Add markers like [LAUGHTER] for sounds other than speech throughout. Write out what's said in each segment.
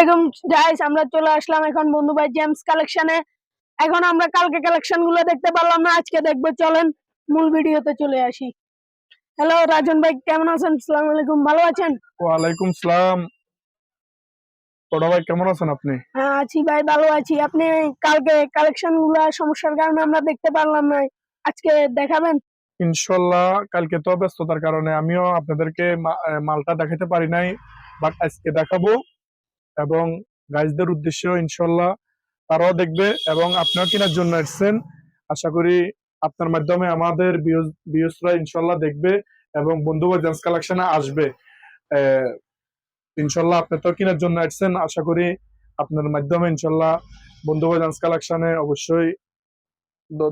আলাইকুম গাইস আমরা চলে আসলাম এখন বন্ধু ভাই জেমস কালেকশনে এখন আমরা কালকে কালেকশনগুলো দেখতে পারলাম না আজকে দেখব চলেন মূল ভিডিওতে চলে আসি। হ্যালো রাজন ভাই কেমন আছেন? আসসালামু আলাইকুম ভালো আছেন? ওয়ালাইকুম সালাম। বড় ভাই কেমন আছেন আপনি? হ্যাঁ আছি ভাই ভালো আছি। আপনি কালকে কালেকশনগুলো সমস্যার কারণে আমরা দেখতে পারলাম না আজকে দেখাবেন? ইনশাল্লাহ কালকে তো ব্যস্ততার কারণে আমিও আপনাদেরকে মালটা দেখাতে পারি নাই বাট আজকে দেখাবো। এবং গাইজদের উদ্দেশ্যেও ইনশাল্লাহ তারাও দেখবে এবং আপনিও কেনার জন্য এসছেন। আশা করি আপনার মাধ্যমে আমাদের বিয়সরা ইনশাল্লাহ দেখবে এবং বন্ধু জেন্স কালেকশনে আসবে। ইনশাল্লাহ আপনি তো কেনার জন্য এসছেন। আশা করি আপনার মাধ্যমে ইনশাল্লাহ বন্ধু জেন্স কালেকশনে অবশ্যই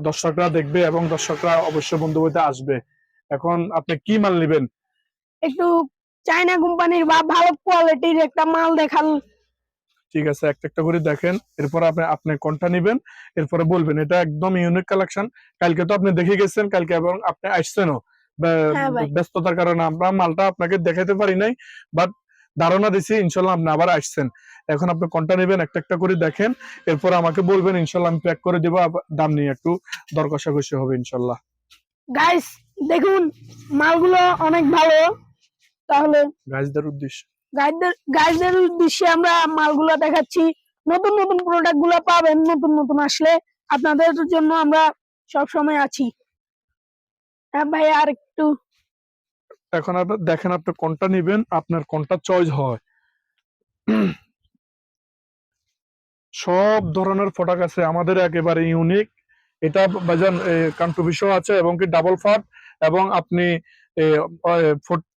দর্শকরা দেখবে এবং দর্শকরা অবশ্যই বন্ধু আসবে। এখন আপনি কি মাল নেবেন? একটু চায়না কোম্পানির বা ভালো কোয়ালিটির একটা মাল দেখাল ঠিক আছে একটা একটা করে দেখেন। এরপর আপনি আপনি কোনটা নেবেন এরপরে বলবেন। এটা একদম ইউনিক কালেকশন কালকে তো আপনি দেখে গেছেন কালকে এবং আপনি আসছেনও। হ্যাঁ। ব্যস্ততার কারণে আমরা মালটা আপনাকে দেখাতে পারি নাই বাট ধারণা দিছি ইনশাল্লাহ আপনি আবার আসছেন। এখন আপনি কোনটা নেবেন একটা একটা করে দেখেন। এরপর আমাকে বলবেন ইনশাল্লাহ আমি প্যাক করে দিব দাম নিয়ে একটু দর কষাকষি হবে ইনশাল্লাহ। গাইস দেখুন মালগুলো অনেক ভালো। তাহলে গাইজদের উদ্দেশ্য। গাইডদের গাইডদের উদ্দেশ্যে আমরা মালগুলো দেখাচ্ছি। নতুন নতুন প্রোডাক্টগুলো পাবেন নতুন নতুন আসলে আপনাদের জন্য আমরা সব সময় আছি। হ্যাঁ ভাই আর একটু। এখন আপনি দেখেন আপনি কোনটা নেবেন আপনার কোনটা চয়েস হয়। সব ধরনের প্রোডাক্ট আছে আমাদের একেবারে ইউনিক এটা বাজান কান্টু বিষয় আছে এবং কি ডাবল ফাট এবং আপনি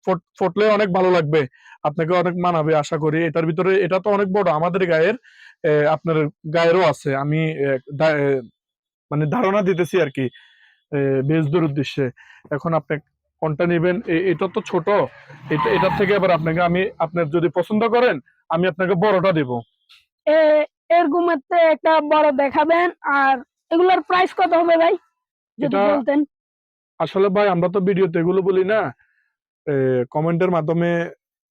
ফুটলে অনেক ভালো লাগবে। আপনাকে অনেক মানাবে আশা করি। এটার ভিতরে এটা তো অনেক বড়। আমাদের গায়ের আপনার গায়েরও আছে। আমি মানে ধারণা দিতেছি আর কি বেজদের উদ্দেশ্যে। এখন আপনি কোনটা নেবেন? এটা তো ছোট। এটা এটার থেকে এবার আপনাকে আমি আপনার যদি পছন্দ করেন আমি আপনাকে বড়টা দেব। এ- এরকম একটা একটা বড় দেখাবেন। আর এগুলোর প্রাইস কত হবে ভাই? যদি বলতেন। আসলে ভাই আমরা তো ভিডিওতে এগুলো বলি না। কমেন্টের মাধ্যমে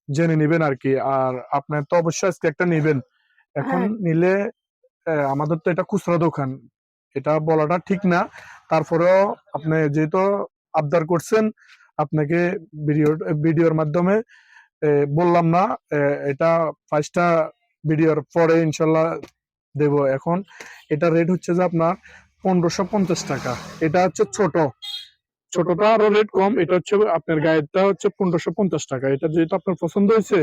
জেনে নেবেন আর কি। আর আপনার তো অবশ্যই আজকে একটা নেবেন। এখন হ্যাঁ। নিলে আমাদের তো এটা খুচরা দোকান। এটা বলাটা ঠিক না। তারপরেও আপনি যেহেতু আবদার করছেন আপনাকে ভিডিও ভিডিওর মাধ্যমে বললাম না এটা ফার্স্টটা ভিডিওর পরে ইনশাল্লাহ দেব। এখন এটা রেট হচ্ছে যে আপনার পনেরোশো পঞ্চাশ টাকা। এটা হচ্ছে ছোট। ছোটটা আরও রেট কম এটা হচ্ছে আপনার গায়েরটা হচ্ছে পনেরোশো পঞ্চাশ টাকা। এটা যেহেতু আপনার পছন্দ হয়েছে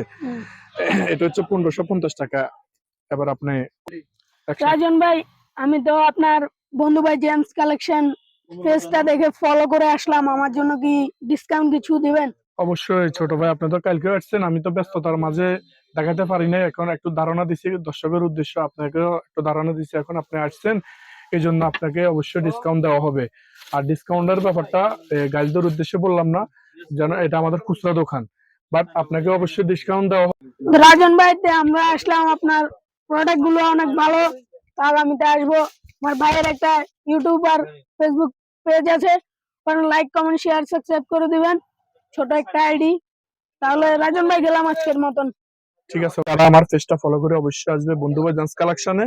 এটা হচ্ছে পনেরোশো পঞ্চাশ টাকা। এবার আপনি রাজন ভাই আমি তো আপনার বন্ধু ভাই জেমস কালেকশন পেজটা দেখে ফলো করে আসলাম। আমার জন্য কি ডিসকাউন্ট কিছু দিবেন? অবশ্যই ছোট ভাই আপনি তো কালকে আসছেন আমি তো ব্যস্ততার মাঝে দেখাতে পারি নাই। এখন একটু ধারণা দিছি দর্শকের উদ্দেশ্য আপনাকেও একটু ধারণা দিছি এখন আপনি আসছেন এই জন্য আপনাকে অবশ্যই ডিসকাউন্ট দেওয়া হবে। আর ডিসকাউন্টের ব্যাপারটা গাইজদের উদ্দেশ্যে বললাম না যেন এটা আমাদের খুচরা দোকান। বাট আপনাকে অবশ্যই ডিসকাউন্ট দেওয়া হবে রাজন ভাইতে আমরা আসলাম আপনার প্রোডাক্টগুলো অনেক ভালো। আগামীতে আসব। আমার ভাইয়ের একটা ইউটিউব আর ফেসবুক পেজ আছে। ওখানে লাইক কমেন্ট শেয়ার সাবস্ক্রাইব করে দিবেন। ছোট একটা আইডি তাহলে রাজন ভাই গেলাম আজকের মতন। ঠিক আছে তারা আমার পেজটা ফলো করে অবশ্যই আসবে। বন্ধু ভাই ডান্স কালেকশনে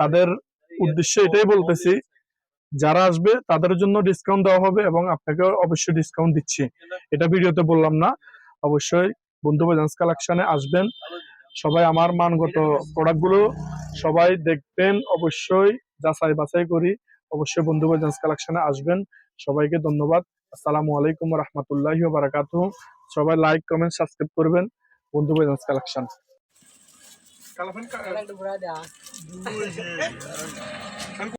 তাদের উদ্দেশ্যে এটাই বলতেছি যারা আসবে তাদের জন্য ডিসকাউন্ট দেওয়া হবে এবং আপনাকে অবশ্যই ডিসকাউন্ট দিচ্ছি। এটা ভিডিওতে বললাম না। অবশ্যই বন্ধু ডান্স কালেকশনে আসবেন। সবাই আমার মানগত প্রোডাক্টগুলো সবাই দেখবেন। অবশ্যই যাচাই বাছাই করি। অবশ্যই বন্ধু ডান্স কালেকশনে আসবেন। সবাইকে ধন্যবাদ। আসসালামু আলাইকুম রহমতুল্লাহ বারাকাতু সবাই লাইক কমেন্ট সাবস্ক্রাইব করবেন বন্ধু ডান্স কালেকশন [LAUGHS]